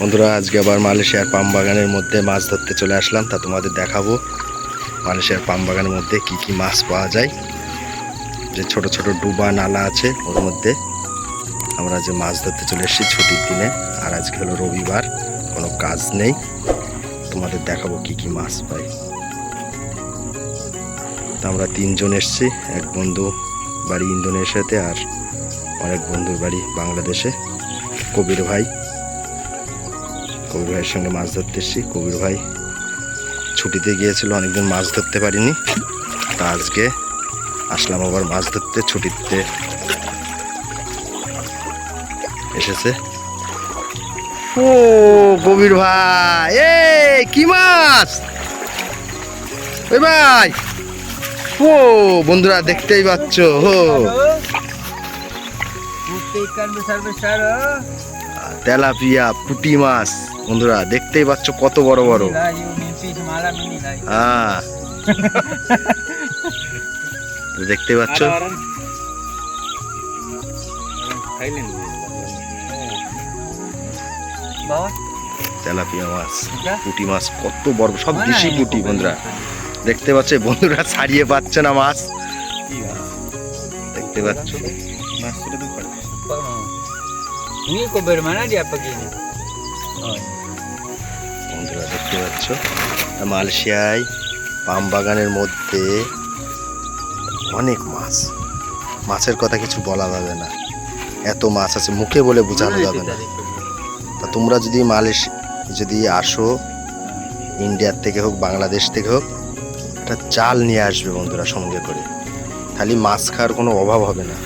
বন্ধুরা, আজকে আবার মালয়েশিয়ার পাম বাগানের মধ্যে মাছ ধরতে চলে আসলাম। তা তোমাদের দেখাবো মালয়েশিয়ার পাম বাগানের মধ্যে কি কি মাছ পাওয়া যায়। যে ছোট ছোট ডুবা নালা আছে, ওর মধ্যে আমরা যে মাছ ধরতে চলে এসেছি ছুটির দিনে, আর আজকে হলো রবিবার, কোনো কাজ নেই। তোমাদের দেখাবো কি কি মাছ পাই। তা আমরা তিনজন এসেছি, এক বন্ধু বাড়ি ইন্দোনেশিয়াতে আর অনেক বন্ধুর বাড়ি বাংলাদেশে। কবির ভাই কবির ভাইয়ের সঙ্গে মাছ ধরতে এসেছি। কবির ভাই ছুটিতে গিয়েছিল, অনেকদিন মাছ ধরতে পারিনি। তা আজকে আসলাম আবার মাছ ধরতে, ছুটিতে এসেছে। ও, কবির ভাই এ কি মাছ? ওই ভাই, ও, বন্ধুরা দেখতেই পাচ্ছ, হো। তেলাপিয়া পুটি মাছ। বন্ধুরা দেখতেই পাচ্ছ কত বড় বড়. হ্যাঁ। দেখতে পাচ্ছ। তেলাপিয়া মাছ Sudah. পুটি মাছ কত বড় সব দেশি ini পুটি বন্ধুরা। দেখতে পাচ্ছ। বন্ধুরা ছাড়িয়ে পাচ্ছে না মাছ। দেখতে পাচ্ছ। mau? Ini kober mana dia begini? Oh, ini. বন্ধুরা দেখতে পাচ্ছ? মালয়েশিয়ায় পাম বাগানের মধ্যে অনেক মাছ। মাছের কথা কিছু বলা যাবে না। এত মাছ আছে মুখে বলে বোঝানো যাবে না। তা তোমরা যদি মালয়েশিয়া যদি আসো ইন্ডিয়ার থেকে হোক বাংলাদেশ থেকে হোক একটা জাল নিয়ে আসবে বন্ধুরা সঙ্গে করে। খালি মাছ খাওয়ার কোনো অভাব হবে না।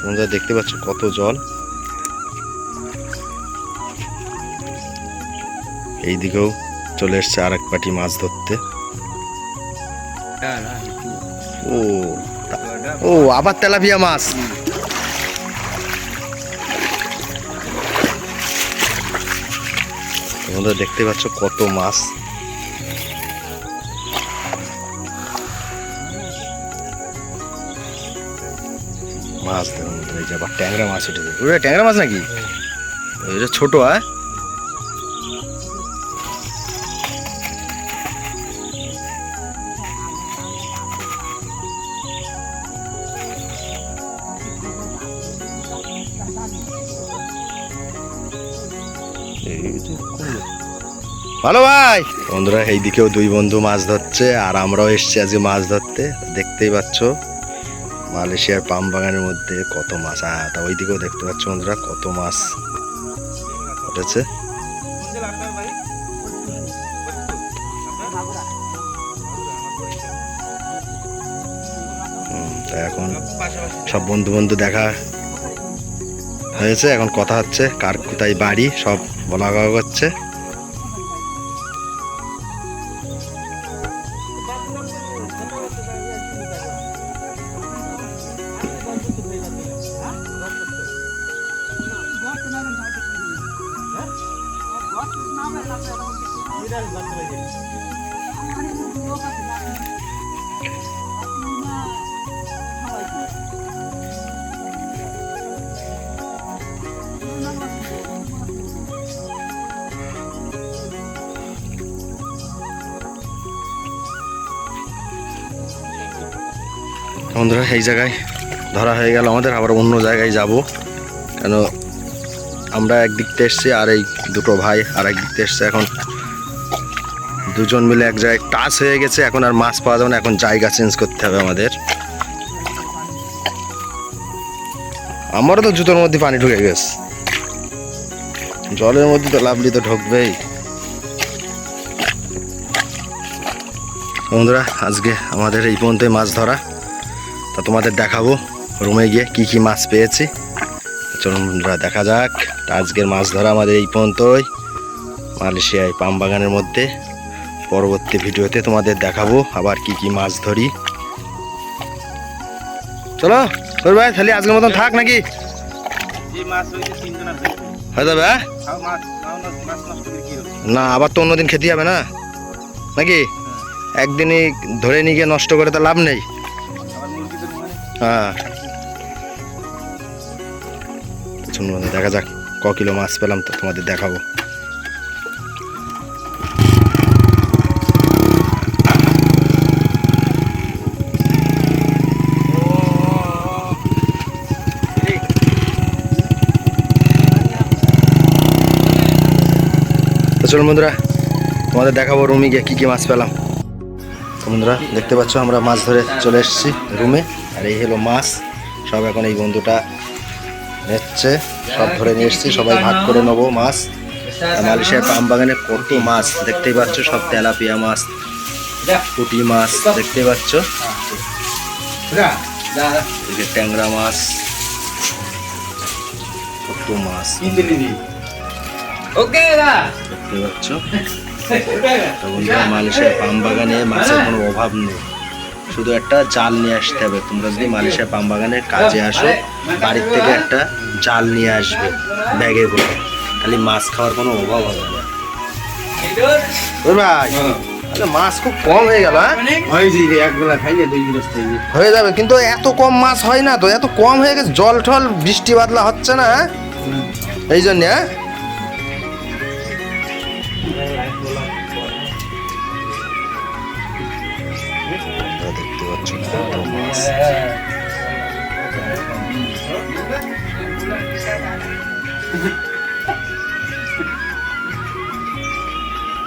তোমরা দেখতে পাচ্ছ কত জল। এই দিকেও চলে এসছে আর এক পাটি মাছ ধরতে। lah itu. ও ও আবার তেলাপিয়া মাছ। তোমরা দেখতে পাচ্ছ কত মাছ। মাছ দেখুন যে আবার ট্যাংরা মাছ উঠেছে ওটা ট্যাংরা মাছ নাকি? এটা ছোট হ্যাঁ ভালো ভাই। বন্ধুরা এই দিকেও দুই বন্ধু মাছ ধরছে, আর আমরাও এসছি আজকে মাছ ধরতে। দেখতেই পাচ্ছ। মালয়েশিয়ার পাম বাগানের মধ্যে কত মাছ? হ্যাঁ তা ওই দিকেও দেখতে পাচ্ছ বন্ধুরা, কত মাছ। উঠেছে তা এখন সব বন্ধু বন্ধু দেখা হয়েছে, এখন কথা হচ্ছে, কার কোথায় বাড়ি, সব বলা করছে। বন্ধুরা এই জায়গায় ধরা হয়ে গেল আমাদের আবার অন্য জায়গায় যাব। কেন আমরা একদিক থেকে এসছি আর এই দুটো ভাই আর একদিক থেকে এসছে এখন। দুজন মিলে এক জায়গায় টাচ হয়ে গেছে, এখন আর মাছ পাওয়া যাবে না, এখন জায়গা চেঞ্জ করতে হবে আমাদের। আমারও তো জুতোর মধ্যে পানি ঢুকে গেছে। জলের মধ্যে তো লাভলি তো ঢুকবেই। বন্ধুরা, আজকে আমাদের এই পর্যন্তই মাছ ধরা। তা তোমাদের দেখাবো রুমে গিয়ে কি কি মাছ পেয়েছি। চলুন বন্ধুরা দেখা যাক। আজকের মাছ ধরা আমাদের এই পর্যন্তই। মালয়েশিয়ায় পাম বাগানের মধ্যে। পরবর্তী ভিডিওতে তোমাদের দেখাবো আবার কি কি মাছ ধরি। চলো তোর ভাই তাহলে আজকের মতন থাক নাকি? হয়ে যাবে। হ্যাঁ না আবার তো অন্যদিন খেতে যাবে না? নাকি? একদিনই ধরে নিয়ে গিয়ে নষ্ট করে তো লাভ নেই। হ্যাঁ। বন্ধু, দেখা যাক ক কিলো মাছ পেলাম তো তোমাদের দেখাবো। তো চলুন বন্ধুরা তোমাদের দেখাবো রুমে গিয়ে কী কী মাছ পেলাম। তো বন্ধুরা দেখতে পাচ্ছ আমরা মাছ ধরে চলে এসেছি রুমে আর এই হলো মাছ। সব এখন এই বন্ধুটা নিচ্ছে সব ধরে নিয়ে এসেছি সবাই ভাগ করে নেব মাছ। মালয়েশিয়ার পাম বাগানে কত মাছ দেখতেই পাচ্ছ সব তেলাপিয়া মাছ পুঁটি মাছ দেখতেই পাচ্ছ। ট্যাংরা মাছ কত মাছ। ওকে দেখতে পাচ্ছ। মালয়েশিয়ার পাম বাগানে মাছের কোনো অভাব নেই। শুধু একটা জাল নিয়ে আসতে হবে। তোমরা যদি মালয়েশিয়া পাম বাগানে কাজে আসো বাড়ির থেকে একটা জাল নিয়ে আসবে ব্যাগে করে। খালি মাছ খাওয়ার কোনো অভাব হবে না। ভাই মাছ খুব কম হয়ে গেল হ্যাঁ? হয়ে যাবে কিন্তু এত কম মাছ হয় না তো এত কম হয়ে গেছে জল টল বৃষ্টি বাদলা হচ্ছে না হ্যাঁ? এই জন্য হ্যাঁ? কত মাছ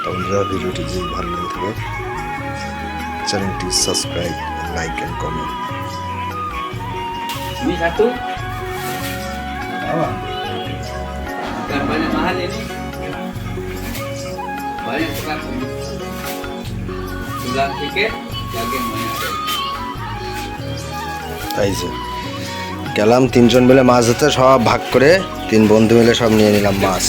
তো বন্ধুরা ভিডিওটি যদি ভালো লেগে থাকে চ্যানেলটি subscribe like and comment Ini satu. Apa? Bukan banyak mahal ini. Banyak sekali. Sebelah tiket, daging banyak. তাই যে গেলাম তিনজন মিলে মাছ ধরতে, সব ভাগ করে তিন বন্ধু মিলে সব নিয়ে নিলাম মাছ।